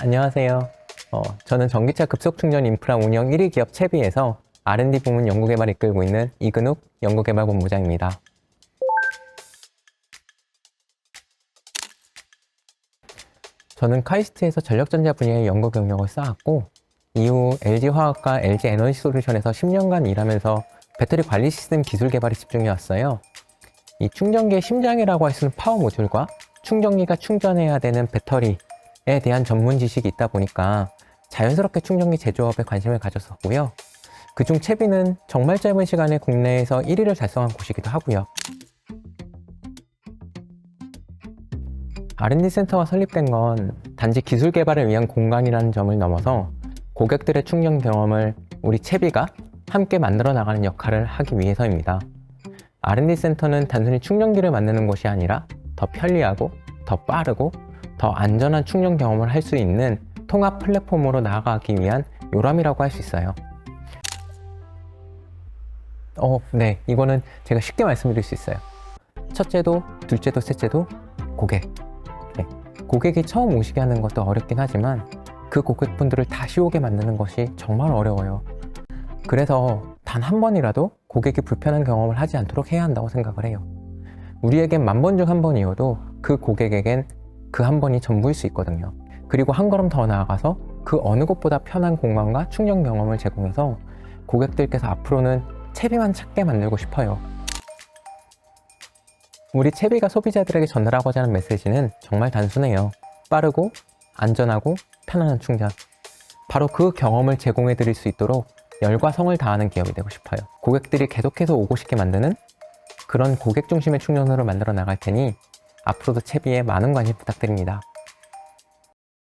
안녕하세요. 어, 저는 전기차 급속 충전 인프라 운영 1위 기업 채비에서 R&D 부문 연구개발 이끌고 있는 이근욱 연구개발 본부장입니다. 저는 카이스트에서 전력전자 분야의 연구 경력을 쌓았고 이후 LG화학과 LG 에너지 솔루션에서 10년간 일하면서 배터리 관리 시스템 기술 개발에 집중해 왔어요. 이 충전기의 심장이라고 할 수 있는 파워 모듈과 충전기가 충전해야 되는 배터리에 대한 전문 지식이 있다 보니까 자연스럽게 충전기 제조업에 관심을 가졌었고요. 그중 채비는 정말 짧은 시간에 국내에서 1위를 달성한 곳이기도 하고요. R&D 센터가 설립된 건 단지 기술 개발을 위한 공간이라는 점을 넘어서 고객들의 충전 경험을 우리 채비가 함께 만들어 나가는 역할을 하기 위해서입니다. R&D 센터는 단순히 충전기를 만드는 곳이 아니라 더 편리하고 더 빠르고 더 안전한 충전 경험을 할 수 있는 통합 플랫폼으로 나아가기 위한 요람이라고 할 수 있어요. 어, 네. 이거는 제가 쉽게 말씀드릴 수 있어요. 첫째도, 둘째도, 셋째도 고객. 네. 고객이 처음 오시게 하는 것도 어렵긴 하지만 그 고객분들을 다시 오게 만드는 것이 정말 어려워요. 그래서 단 한 번이라도 고객이 불편한 경험을 하지 않도록 해야 한다고 생각을 해요. 우리에겐 만 번 중 한 번이어도 그 고객에겐 그 한 번이 전부일 수 있거든요. 그리고 한 걸음 더 나아가서 그 어느 곳보다 편한 공간과 충전 경험을 제공해서 고객들께서 앞으로는 채비만 찾게 만들고 싶어요. 우리 채비가 소비자들에게 전달하고자 하는 메시지는 정말 단순해요. 빠르고 안전하고 편안한 충전. 바로 그 경험을 제공해 드릴 수 있도록 열과 성을 다하는 기업이 되고 싶어요. 고객들이 계속해서 오고 싶게 만드는 그런 고객 중심의 충전소를 만들어 나갈 테니 앞으로도 채비에 많은 관심 부탁드립니다.